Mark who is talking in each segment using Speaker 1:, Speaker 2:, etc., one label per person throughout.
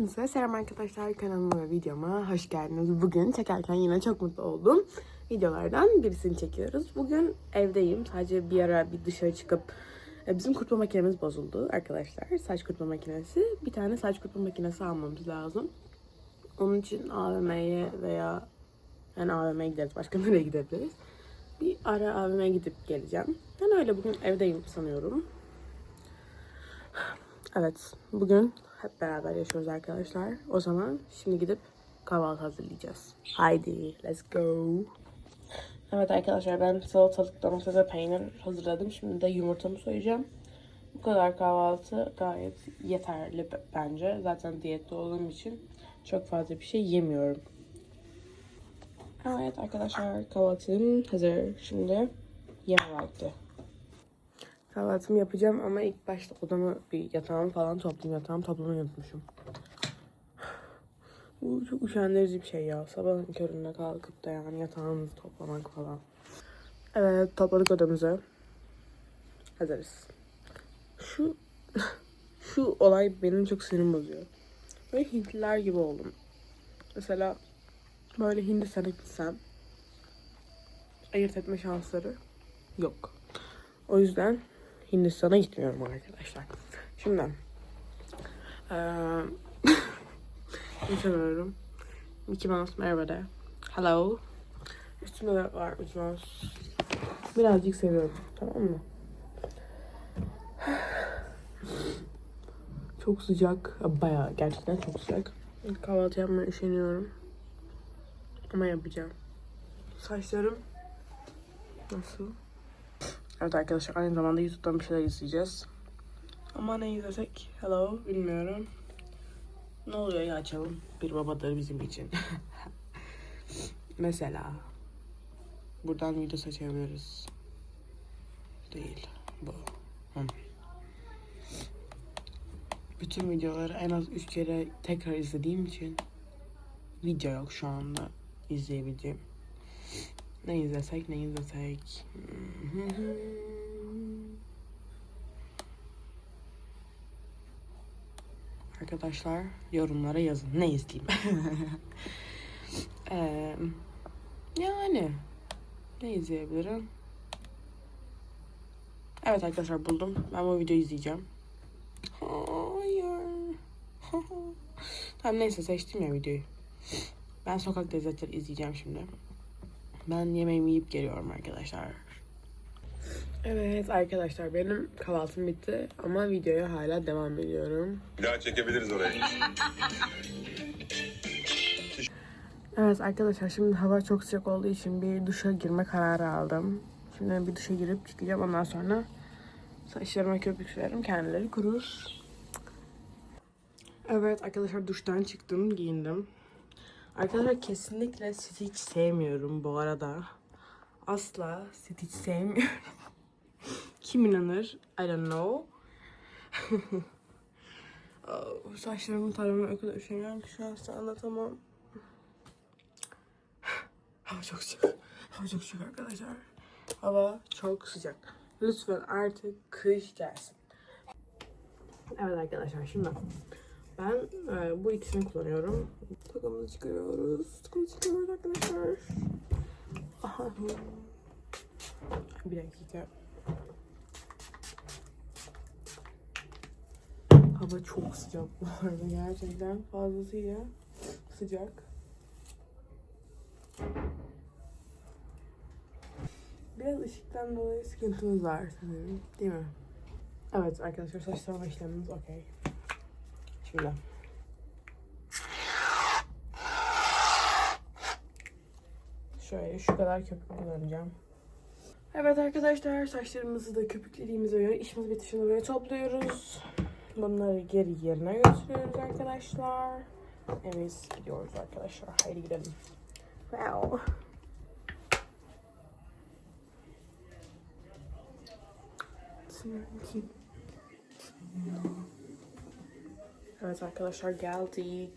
Speaker 1: Hepinize selam arkadaşlar kanalıma ve videoma hoş geldiniz. Bugün çekerken yine çok mutlu oldum. Videolardan birisini çekiyoruz. Bugün evdeyim. Sadece bir ara bir dışarı çıkıp e, bizim kurutma makinemiz bozuldu arkadaşlar. Saç kurutma makinesi. Bir tane saç kurutma makinesi almamız lazım. Onun için AVM'ye veya yani AVM'ye gideriz. Başka nereye gidebiliriz? Bir ara AVM'ye gidip geleceğim. Ben öyle bugün evdeyim sanıyorum. Evet, bugün hep beraber yaşıyoruz arkadaşlar. O zaman şimdi gidip kahvaltı hazırlayacağız. Haydi, let's go. Evet arkadaşlar ben salatalık, domates ve peynir hazırladım. Şimdi de yumurtamı soyacağım. Bu kadar kahvaltı gayet yeterli bence. Zaten diyette olduğum için çok fazla bir şey yemiyorum. Evet arkadaşlar kahvaltım hazır. Şimdi yeme vakti. Kahvaltımı yapacağım ama ilk başta odamı bir yatağımı falan toplayayım. Yatağımı toplamayı unutmuşum. Bu çok üşendirici bir şey ya. Sabahın köründe kalkıp da yani yatağımızı toplamak falan. Evet topladık odamızı. Hazırız. Şu şu olay benim çok sinirimi bozuyor. Böyle Hintliler gibi oldum. Mesela böyle Hindistan'a gitsem ayırt etme şansları yok. O yüzden Hindistan'a gitmiyorum arkadaşlar. Şimdi eee Geçemiyorum. Mickey Mouse merhaba de. Hello. Üstümde de var Mickey Mouse. Birazcık seviyorum. Tamam mı? Çok sıcak. Bayağı gerçekten çok sıcak. Kahvaltı yapmaya üşeniyorum. Ama yapacağım. Saçlarım nasıl? Evet arkadaşlar aynı zamanda YouTube'dan bir şeyler izleyeceğiz. Ama ne izlesek? Hello bilmiyorum. Ne oluyor ya açalım. Bir babadır bizim için. Mesela buradan video seçebiliriz. Değil. Bu. Hı. Bütün videoları en az 3 kere tekrar izlediğim için video yok şu anda izleyebileceğim. Ne izlesek ne izlesek. Arkadaşlar yorumlara yazın. Ne izleyeyim? Eee, yani ne izleyebilirim? Evet arkadaşlar buldum. Ben bu videoyu izleyeceğim. Hayır. tamam neyse seçtim ya videoyu. Ben sokak lezzetleri izleyeceğim şimdi. Ben yemeğimi yiyip geliyorum arkadaşlar. Evet arkadaşlar benim kahvaltım bitti ama videoya hala devam ediyorum.
Speaker 2: Daha çekebiliriz orayı.
Speaker 1: Evet arkadaşlar şimdi hava çok sıcak olduğu için bir duşa girme kararı aldım. Şimdi bir duşa girip çıkacağım ondan sonra saçlarıma köpük sürerim kendileri kurur. Evet arkadaşlar duştan çıktım giyindim. Arkadaşlar kesinlikle Stitch sevmiyorum bu arada. Asla Stitch sevmiyorum. Kim inanır? I don't know. Oh, Saçlarımı taramaya o kadar üşeniyorum ki şu an size anlatamam. Hava çok sıcak. Hava çok sıcak arkadaşlar. Hava çok sıcak. Lütfen artık kış gelsin. Evet arkadaşlar şimdi ben e, bu ikisini kullanıyorum. Takımını çıkarıyoruz. Takımını çıkarıyoruz arkadaşlar. Aha. Bir dakika. Hava çok sıcak bu arada gerçekten fazlasıyla sıcak. Biraz ışıktan dolayı sıkıntımız var sanırım. Değil mi? Evet arkadaşlar saç tarama işlemimiz okey. Şimdi. Şöyle şu kadar köpük kullanacağım. Evet arkadaşlar saçlarımızı da köpüklediğimize göre işimiz bitişini böyle topluyoruz. Bunları geri yerine götürüyoruz arkadaşlar. Evet gidiyoruz arkadaşlar. Haydi gidelim. Wow. Evet arkadaşlar geldik.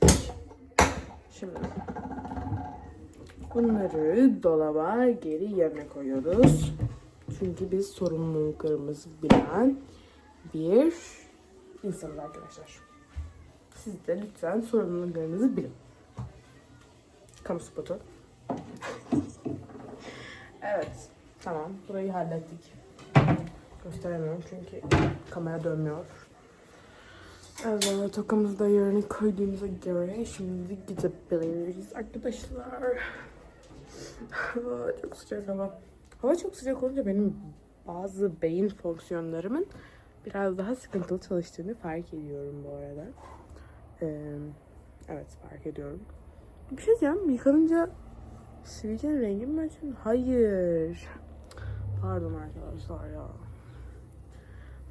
Speaker 1: Şimdi bunları dolaba geri yerine koyuyoruz. Çünkü biz sorumluluklarımızı bilen bir insanız arkadaşlar. Siz de lütfen sorumluluklarınızı bilin. Kamu spotu. evet. Tamam. Burayı hallettik. Gösteremiyorum çünkü kamera dönmüyor. Evet, tokamızı da yerine koyduğumuza göre şimdi gidebiliriz arkadaşlar. Çok sıcak hava. Hava çok sıcak olunca benim bazı beyin fonksiyonlarımın biraz daha sıkıntılı çalıştığını fark ediyorum bu arada. Ee, evet fark ediyorum. Bir şey diyeceğim. Yıkanınca sivilcenin rengi mi açın? Hayır. Pardon arkadaşlar ya.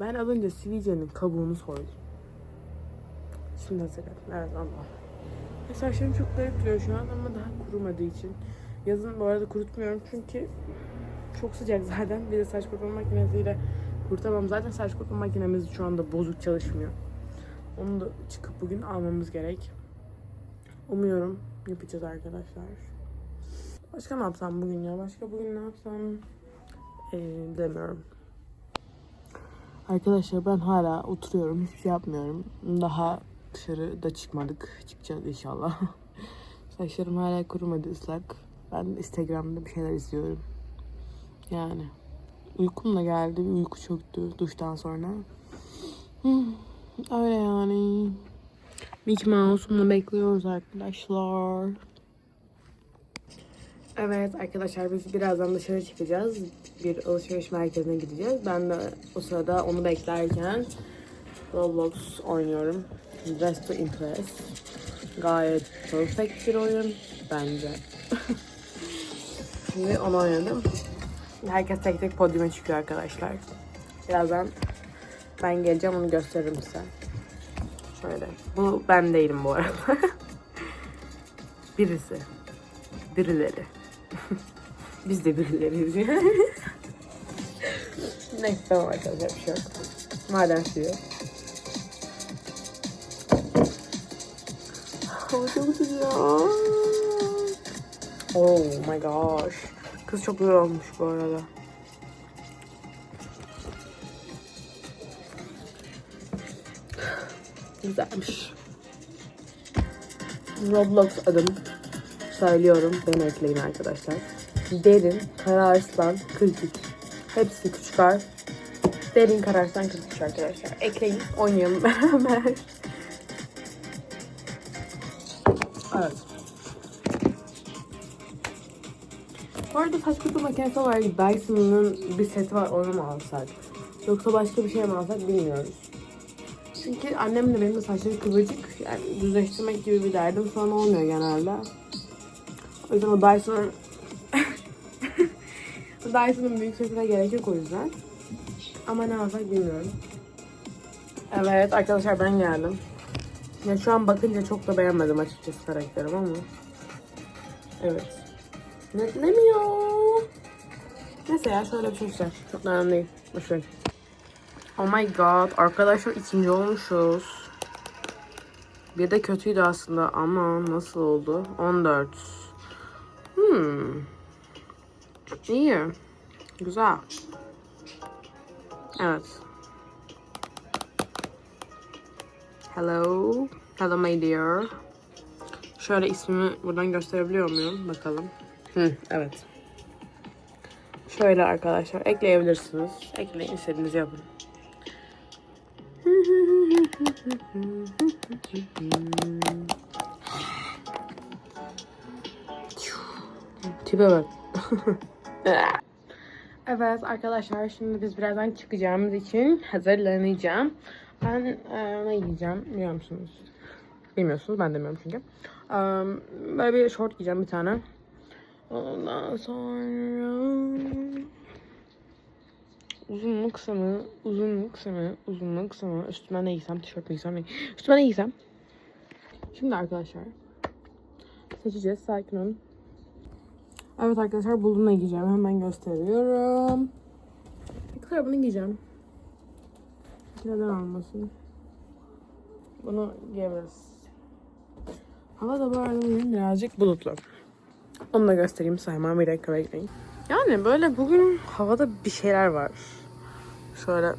Speaker 1: Ben az önce sivilcenin kabuğunu soydum. Şimdi hatırladım. Evet ama. Saçlarım çok garip duruyor şu an ama daha kurumadığı için. Yazın bu arada kurutmuyorum çünkü çok sıcak zaten. Bir de saç kurutma makinesiyle kurutamam. Zaten saç kurutma makinemiz şu anda bozuk çalışmıyor. Onu da çıkıp bugün almamız gerek. Umuyorum yapacağız arkadaşlar. Başka ne yapsam bugün ya? Başka bugün ne yapsam? Ee, demiyorum. Arkadaşlar ben hala oturuyorum. Hiçbir şey yapmıyorum. Daha dışarıda çıkmadık. Çıkacağız inşallah. Saçlarım hala kurumadı ıslak. Ben Instagram'da bir şeyler izliyorum. Yani uykum da geldi. Bir uyku çöktü duştan sonra. Hmm, Öyle yani. Mickey Mouse'umla bekliyoruz arkadaşlar. Evet arkadaşlar biz birazdan dışarı çıkacağız. Bir alışveriş merkezine gideceğiz. Ben de o sırada onu beklerken Roblox oynuyorum. Dress to Impress. Gayet perfect bir oyun bence. Şimdi onu oynadım. Herkes tek tek podyuma çıkıyor arkadaşlar. Birazdan ben geleceğim onu gösteririm size. Şöyle. Bu ben değilim bu arada. Birisi. Birileri. Biz de birileriyiz yani. Neyse tamam arkadaşlar bir şey yok. Maden suyu. Hava çok sıcak. Oh my gosh. Kız çok güzel olmuş bu arada. Güzelmiş. Roblox adım. Söylüyorum. Beni ekleyin arkadaşlar. Derin Kararslan 43. Hepsi küçük harf. Derin Kararslan 43 arkadaşlar. Ekleyin. Oynayalım beraber. Evet. Bu arada saç kurutma makinesi var. Dyson'ın bir seti var. Onu mu alsak? Yoksa başka bir şey mi alsak bilmiyoruz. Çünkü annem de benim de saçları kıvırcık. Yani düzleştirmek gibi bir derdim falan olmuyor genelde. O yüzden o Dyson'ın Dyson'ın büyük setine gerek yok o yüzden. Ama ne alsak bilmiyorum. Evet arkadaşlar ben geldim. Ya şu an bakınca çok da beğenmedim açıkçası karakterim ama. Evet. Netlemiyor. Neyse ya şöyle bir şey işte. Çok önemli değil. Boşver. Oh my god. Arkadaşlar ikinci olmuşuz. Bir de kötüydü aslında ama nasıl oldu? 14. Hmm. İyi. Güzel. Evet. Hello. Hello my dear. Şöyle ismimi buradan gösterebiliyor muyum? Bakalım. Hı, evet. Şöyle arkadaşlar ekleyebilirsiniz. Ekleyin istediğinizi yapın. Tipe bak. evet arkadaşlar şimdi biz birazdan çıkacağımız için hazırlanacağım. Ben e, ne giyeceğim biliyor musunuz? Bilmiyorsunuz ben demiyorum çünkü. E, böyle bir short giyeceğim bir tane. Ondan sonra uzun mu kısa mı? Uzun mu kısa mı? Uzun mu kısa mı? Üstüme ne giysem? Tişört mü giysem? Ne? Üstüme ne giysem? Şimdi arkadaşlar seçeceğiz. Sakin olun. Evet arkadaşlar buldum ne giyeceğim. Hemen gösteriyorum. Arkadaşlar bunu giyeceğim. Neden olmasın? Bunu giyebiliriz. Hava da bu arada birazcık bulutlu. Onu da göstereyim saymam bir dakika bekleyin. Yani böyle bugün havada bir şeyler var. Şöyle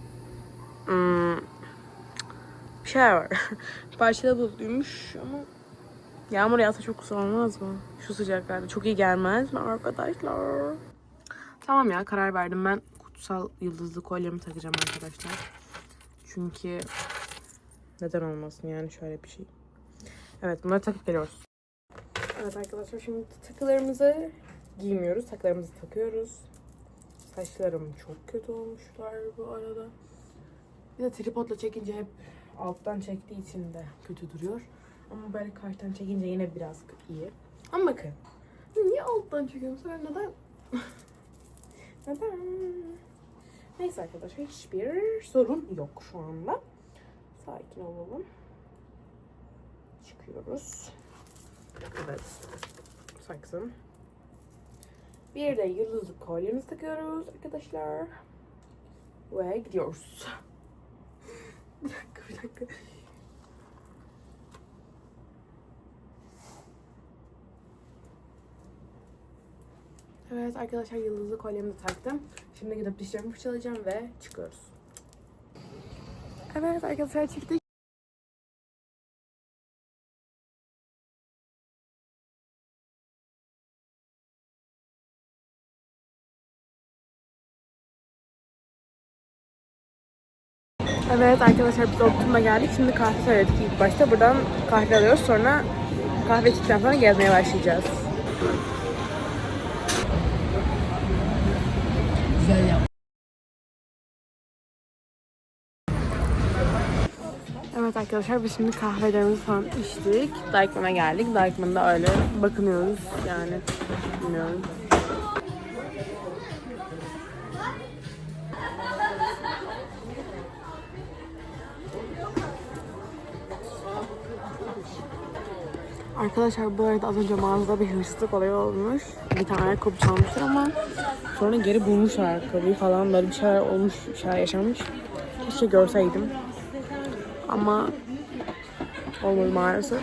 Speaker 1: hmm, bir şeyler var. Parçalı bulutluymuş ama yağmur yağsa çok güzel olmaz mı? Şu sıcaklarda çok iyi gelmez mi arkadaşlar? Tamam ya karar verdim ben kutsal yıldızlı kolyemi takacağım arkadaşlar. Çünkü neden olmasın yani şöyle bir şey. Evet bunları takıp geliyoruz. Evet arkadaşlar şimdi takılarımızı giymiyoruz. Takılarımızı takıyoruz. Saçlarım çok kötü olmuşlar bu arada. Bir de tripodla çekince hep alttan çektiği için de kötü duruyor. Ama böyle karşıdan çekince yine biraz iyi. Ama bakın. Niye alttan çekiyorum? Sonra neden? neden? Neyse arkadaşlar hiçbir sorun yok şu anda. Sakin olalım. Çıkıyoruz. Evet. Saksın. Bir de yıldızlı kolyemizi takıyoruz arkadaşlar. Ve gidiyoruz. bir dakika bir dakika. Evet arkadaşlar yıldızlı kolyemi de taktım. Şimdi gidip dişlerimi fırçalayacağım ve çıkıyoruz. Evet arkadaşlar çıktık. Evet arkadaşlar biz Optimum'a geldik. Şimdi kahve söyledik ilk başta. Buradan kahve alıyoruz. Sonra kahve içtikten sonra gezmeye başlayacağız.
Speaker 2: Güzel yap.
Speaker 1: Evet arkadaşlar biz şimdi kahvelerimizi falan içtik. Dykman'a geldik. Dykman'da öyle bakınıyoruz yani. Bilmiyorum. Arkadaşlar bu arada az önce mağazada bir hırsızlık olayı olmuş. Bir tane ayakkabı çalmışlar ama sonra geri bulmuş ayakkabıyı falan böyle bir şeyler olmuş, bir şeyler yaşanmış. Keşke görseydim. Ama olmadı maalesef.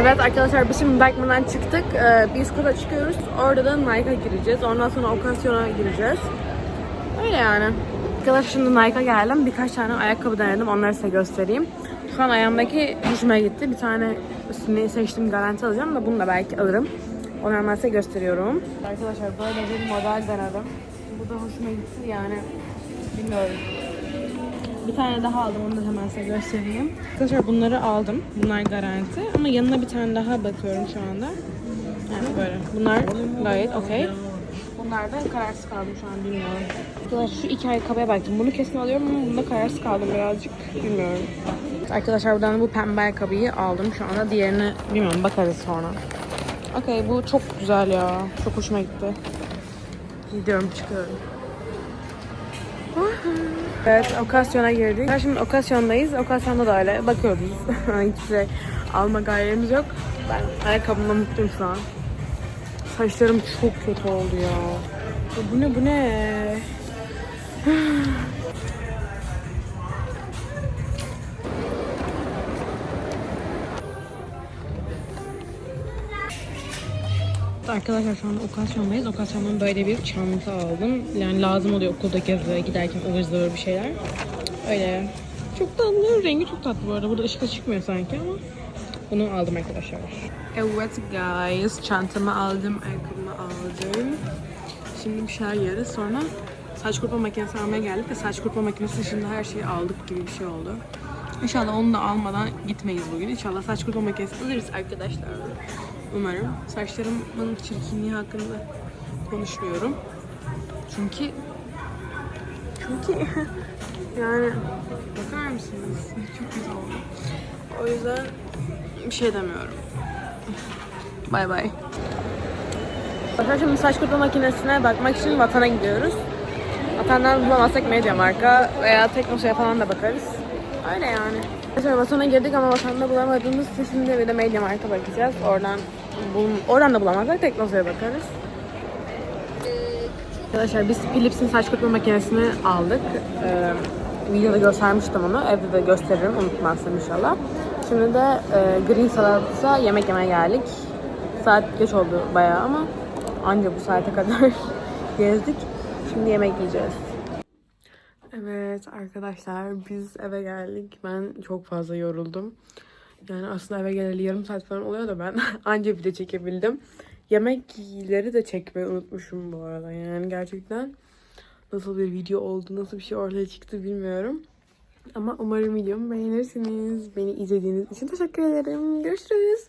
Speaker 1: Evet arkadaşlar biz şimdi Beckman'dan çıktık. Ee, kata çıkıyoruz. Orada da Nike'a gireceğiz. Ondan sonra Occasion'a gireceğiz. Öyle yani. Arkadaşlar şimdi Nike'a geldim. Birkaç tane ayakkabı denedim. Onları size göstereyim. Şu an ayağımdaki hoşuma gitti. Bir tane üstüne seçtiğim garanti alacağım da bunu da belki alırım. Onu hemen size gösteriyorum. Arkadaşlar böyle bir model denedim. Bu da hoşuma gitti yani. Bilmiyorum. Bir tane daha aldım onu da hemen size göstereyim. Arkadaşlar bunları aldım. Bunlar garanti. Ama yanına bir tane daha bakıyorum şu anda. Yani böyle. Bunlar gayet okey. Bunlarda kararsız kaldım şu an bilmiyorum. Arkadaşlar şu iki ayakkabıya baktım. Bunu kesin alıyorum ama bunda kararsız kaldım birazcık. Bilmiyorum. Arkadaşlar buradan bu pembe ayakkabıyı aldım şu anda. Diğerini bilmiyorum bakarız sonra. Okey bu çok güzel ya. Çok hoşuma gitti. Gidiyorum çıkıyorum. Evet, okasyona girdik. Ben şimdi okasyondayız. Okasyonda da öyle bakıyoruz. Hiçbir şey alma gayemiz yok. Ben ayakkabımla mutluyum şu an. Saçlarım çok kötü oldu. Ya Bu ne bu ne? Arkadaşlar şu an okasyondayız. Okasyondan böyle bir çanta aldım. Yani lazım oluyor okulda gezmeye giderken ıvır zıvır bir şeyler. Öyle. Çok tatlı. Rengi çok tatlı bu arada. Burada ışıkta çıkmıyor sanki ama. Bunu aldım arkadaşlar. Evet guys. Çantamı aldım. Ayakkabımı aldım. Şimdi bir şeyler yeriz. Sonra saç kurutma makinesi almaya geldik ve saç kurutma makinesi dışında her şeyi aldık gibi bir şey oldu. İnşallah onu da almadan gitmeyiz bugün. İnşallah saç kurutma makinesi alırız arkadaşlar. Umarım. Saçlarımın çirkinliği hakkında konuşmuyorum. Çünkü çünkü yani bakar mısınız? Çok güzel oldu. O yüzden bir şey demiyorum. Bay bay. Arkadaşlar şimdi saç kurutma makinesine bakmak için Vatan'a gidiyoruz. Vatan'dan bulamazsak Media Marka veya Teknosa'ya falan da bakarız. Öyle yani. Arkadaşlar Vatan'a girdik ama Vatan'da bulamadığımız için şimdi bir de Media Marka bakacağız. Oradan bul oradan da bulamazsak Teknosa'ya bakarız. Arkadaşlar biz Philips'in saç kurutma makinesini aldık. Ee, videoda göstermiştim onu. Evde de gösteririm unutmazsam inşallah. Şimdi de e, Green Salat'a yemek yemeye geldik. Saat geç oldu bayağı ama anca bu saate kadar gezdik. Şimdi yemek yiyeceğiz. Evet arkadaşlar biz eve geldik. Ben çok fazla yoruldum. Yani aslında eve geleli yarım saat falan oluyor da ben anca video çekebildim. Yemekleri de çekmeyi unutmuşum bu arada. Yani gerçekten nasıl bir video oldu, nasıl bir şey ortaya çıktı bilmiyorum. Ama umarım videomu beğenirsiniz. Beni izlediğiniz için teşekkür ederim. Görüşürüz.